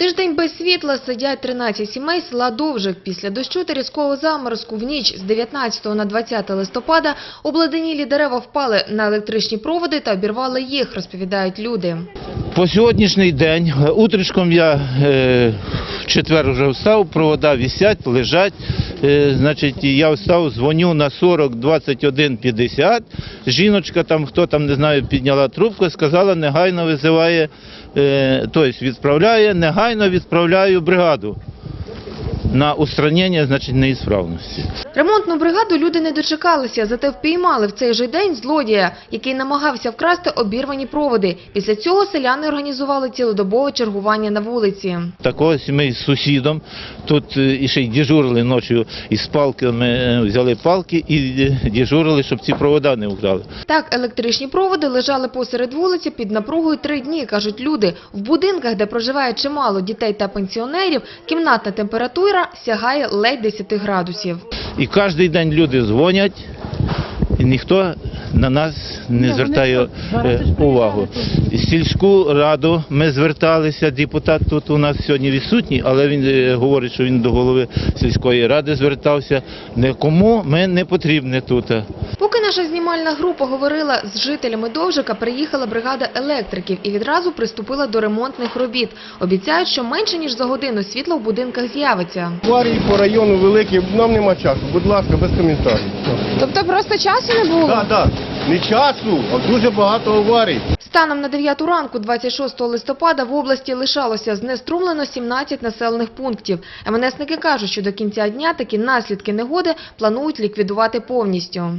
Тиждень без світла сидять 13 сімей села Довжик. Після дощу та різкого заморозку в ніч з 19 на 20 листопада обледенілі дерева впали на електричні проводи та обірвали їх, розповідають люди. По сьогоднішній день, е, утречком я е, в четвер вже встав, провода висять, лежать. Е, значить, я встав, дзвоню на 40 21 50. Жіночка там, хто там, не знаю, підняла трубку, сказала, негайно визиває, тобто відправляє, негайно відправляю бригаду на устранення, значить, неісправності. Ремонтну бригаду люди не дочекалися, зате впіймали в цей же день злодія, який намагався вкрасти обірвані проводи. Після цього селяни організували цілодобове чергування на вулиці. Такого ми з сусідом тут е, і ще й дежурили ночі із палками, е, взяли палки і е, дежурили, щоб ці провода не вкрали. Так, електричні проводи лежали посеред вулиці під напругою три дні, кажуть люди. В будинках, де проживає чимало дітей та пенсіонерів, кімнатна температура сягає ледь 10 градусів. І кожен день люди дзвонять, і ніхто на нас не звертає е, увагу. Сільську раду ми зверталися, депутат тут у нас сьогодні відсутній, але він е, говорить, що він до голови сільської ради звертався. Нікому ми не потрібні тут. Наша знімальна група говорила з жителями Довжика, приїхала бригада електриків і відразу приступила до ремонтних робіт. Обіцяють, що менше ніж за годину світло в будинках з'явиться. Аварії по району великі, нам нема часу. Будь ласка, без коментарів. Тобто просто часу не було? Так, так. Не часу, а дуже багато аварій. Станом на 9 ранку 26 листопада в області лишалося знеструмлено 17 населених пунктів. МНСники кажуть, що до кінця дня такі наслідки негоди планують ліквідувати повністю.